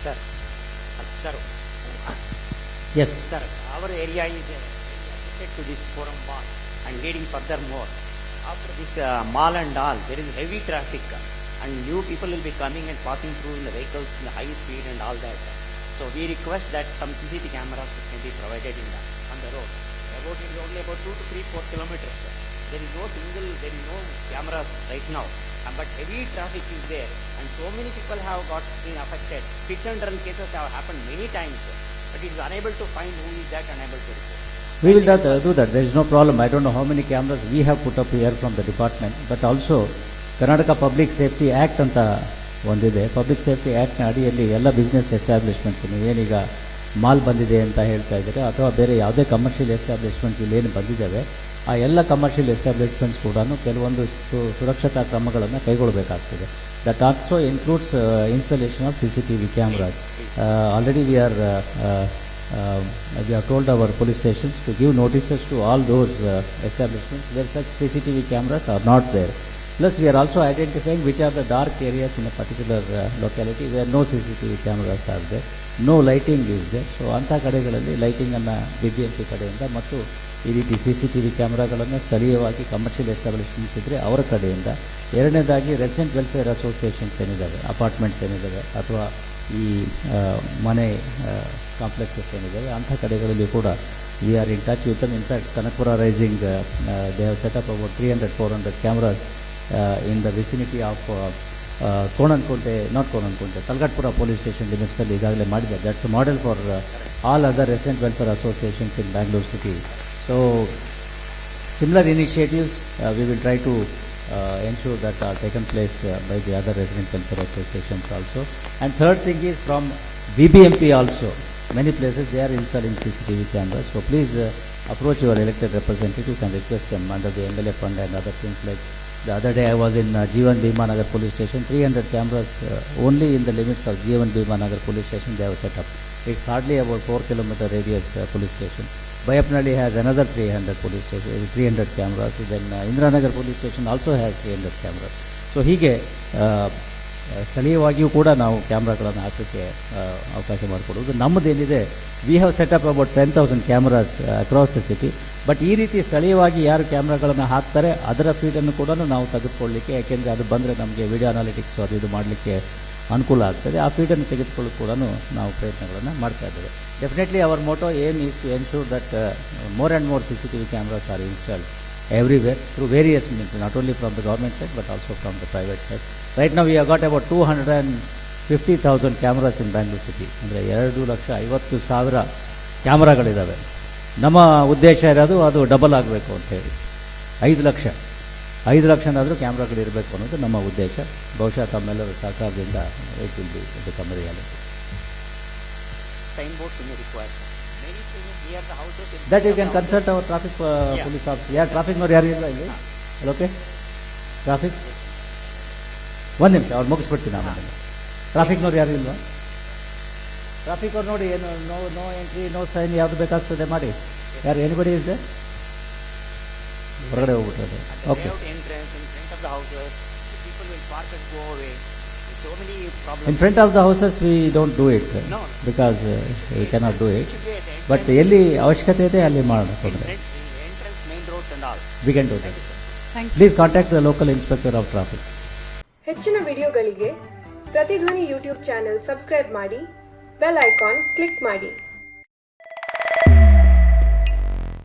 Sir, sir, Yes. sir, our area is uh, connected to this forum mall and leading furthermore. After this uh, mall and all, there is heavy traffic and new people will be coming and passing through in the vehicles in the high speed and all that. So we request that some CCTV cameras can be provided in the, on the road. About it is only about two to three, four kilometers. There is no single, there is no cameras right now. Um, but heavy traffic is there and so many people have got been affected. Hit and run cases have happened many times. But it is unable to find who is that unable to report. We will that, uh, do that. There is no problem. I don't know how many cameras we have put up here from the department, but also Karnataka public safety act ಅಂತ ಒಂದಿದೆ public safety ಆ್ಯಕ್ಟ್ನ ಅಡಿಯಲ್ಲಿ ಎಲ್ಲ business establishments ಏನೀಗ mall ಬಂದಿದೆ ಅಂತ ಹೇಳ್ತಾ ಇದ್ದಾರೆ ಅಥವಾ ಬೇರೆ ಯಾವುದೇ ಎಸ್ಟಾಬ್ಲಿಷ್ಮೆಂಟ್ಸ್ establishments ಏನು ಬಂದಿದ್ದಾವೆ ಆ ಎಲ್ಲ ಕಮರ್ಷಿಯಲ್ ಎಸ್ಟಾಬ್ಲಿಷ್ಮೆಂಟ್ಸ್ ಕೂಡ ಕೆಲವೊಂದು ಸು ಸುರಕ್ಷತಾ ಕ್ರಮಗಳನ್ನು ಕೈಗೊಳ್ಳಬೇಕಾಗ್ತದೆ that also includes installation of C C T V cameras already we are um, we have police our police stations to give notices to all those C establishments where such CCTV cameras are not there. Plus, we are also identifying which are the dark areas particular a particular are locality C C CCTV cameras are there, no lighting there. So ಅಂಥ ಕಡೆಗಳಲ್ಲಿ ಲೈಟಿಂಗನ್ನು B B M P ಕಡೆಯಿಂದ ಮತ್ತು ಈ ರೀತಿ C C T V ಕ್ಯಾಮ್ರಾಗಳನ್ನು ಸ್ಥಳೀಯವಾಗಿ commercial establishments ಇದ್ದರೆ ಅವರ ಕಡೆಯಿಂದ. ಎರಡನೇದಾಗಿ ರೆಸಿಡೆಂಟ್ ವೆಲ್ಫೇರ್ ಅಸೋಸಿಯೇಷನ್ಸ್ ಏನಿದ್ದಾವೆ ಅಪಾರ್ಟ್ಮೆಂಟ್ಸ್ ಏನಿದ್ದಾವೆ ಅಥವಾ ಈ ಮನೆ ಕಾಂಪ್ಲೆಕ್ಸಸ್ ಏನಿದ್ದಾವೆ ಅಂಥ ಕಡೆಗಳಲ್ಲಿ ಕೂಡ we are in touch with in fact Kanakapura rising they have set up about three hundred four hundred cameras in the vicinity of Konanakunte not Konanakunte Kalgatpura police station ಲಿಮಿಟ್ಸಲ್ಲಿ ಈಗಾಗಲೇ ಮಾಡಿದೆ that's model for all other resident welfare associations in Bangalore city so Similar initiatives, uh, we will try to uh, ensure that are taken place uh, by the other resident welfare associations also. And third thing is from BBMP also. Many places they are installing CCTV cameras. So please uh, approach your elected representatives and request them under the MLA fund and other things like. The other day I was in uh, Jeevan Bhima Nagar police station. 300 cameras uh, only in the limits of Jeevan Bhima Nagar police station they have set up. It's hardly about 4 kilometer radius uh, police station. Bayapnalli has another 300 police station, 300 cameras. Then uh, Indranagar police station also has 300 cameras. So ಹೀಗೆ ಆ, ಆ, ಸ್ಥಳೀಯವಾಗಿಯೂ ಕೂಡ ನಾವು ಕ್ಯಾಮ್ರಾಗಳನ್ನು ಹಾಕೋಕ್ಕೆ ಅವಕಾಶ ಮಾಡಿಕೊಡೋದು ನಮ್ಮದೇನಿದೆ we have set up about ten thousand cameras across the city but ಈ ರೀತಿ ಸ್ಥಳೀಯವಾಗಿ ಯಾರು ಕ್ಯಾಮ್ರಾಗಳನ್ನು ಹಾಕ್ತಾರೆ ಅದರ ಫೀಡನ್ನು ಕೂಡ ನಾವು ತೆಗೆದುಕೊಳ್ಳಲಿಕ್ಕೆ ಯಾಕೆಂದರೆ ಅದು ಬಂದರೆ ನಮಗೆ ವಿಡಿಯೋ ಅನಾಲಿಟಿಕ್ಸ್ ಅದು ಇದು ಮಾಡಲಿಕ್ಕೆ ಅನುಕೂಲ ಆಗ್ತದೆ. ಆ ಫೀಡನ್ನು ತೆಗೆದುಕೊಳ್ಳೋಕೆ ಕೂಡ ನಾವು ಪ್ರಯತ್ನಗಳನ್ನು ಮಾಡ್ತಾ ಇದ್ದೇವೆ. Definitely our motto aim is to ensure that more and more C C T V cameras are installed everywhere through only from the government from but also side the private from right ನಾವು side. Right now we hundred and fifty 250,000 cameras in Bangalore city ಅಂದರೆ ಎರಡು ಲಕ್ಷ ಐವತ್ತು ಸಾವಿರ ಕ್ಯಾಮ್ರಾಗಳಿದ್ದಾವೆ ನಮ್ಮ ಉದ್ದೇಶ ಇರೋದು ಅದು double ಆಗಬೇಕು ಅಂತ ಹೇಳಿ. ಐದು ಲಕ್ಷ. ಐದು ಲಕ್ಷನಾದರೂ ಕ್ಯಾಮ್ರಾಗಳಿರಬೇಕು ಅನ್ನೋದು ನಮ್ಮ ಉದ್ದೇಶ. ಬಹುಶಃ ತಮ್ಮೆಲ್ಲರ ಸಹಕಾರದಿಂದ it will be in that you can. Consult our traffic. Police officer ಯಾರು ಟ್ರಾಫಿಕ್ನವ್ರು ಯಾರು ಇಲ್ಲ ಇಲ್ಲಿ? ಓಕೆ ಟ್ರಾಫಿಕ್ ಒಂದು ನಿಮಿಷ ಅವ್ರು ಮುಗಿಸ್ಬಿಡ್ತೀನಿ ನಾನು ಟ್ರಾಫಿಕ್ನವ್ರು ಯಾರು ಇಲ್ವಾ? ಟ್ರಾಫಿಕ್ ಅವ್ರು ನೋಡಿ ಏನು no no entry no sign ಯಾವ್ದು ಬೇಕಾಗ್ತದೆ ಮಾಡಿ. ಯಾರು ಎನಿಬಡಿ ಇದೆ ಹೊರಗಡೆ ಹೋಗ್ಬಿಟ್ಟಿರೋದು okay in front of the houses we don't do it because we cannot do it but ಎಲ್ಲಿ ಅವಶ್ಯಕತೆ ಇದೆ ಅಲ್ಲಿ ಮಾಡಿಕೊಂಡ್ರೆ we can please contact the local inspector of traffic ಹೆಚ್ಚಿನ ವಿಡಿಯೋಗಳಿಗೆ ಪ್ರತಿಧ್ವನಿ ಯೂಟ್ಯೂಬ್ ಚಾನೆಲ್ ಸಬ್ಸ್ಕ್ರೈಬ್ ಮಾಡಿ ಬೆಲ್ ಐಕಾನ್ ಕ್ಲಿಕ್ ಮಾಡಿ.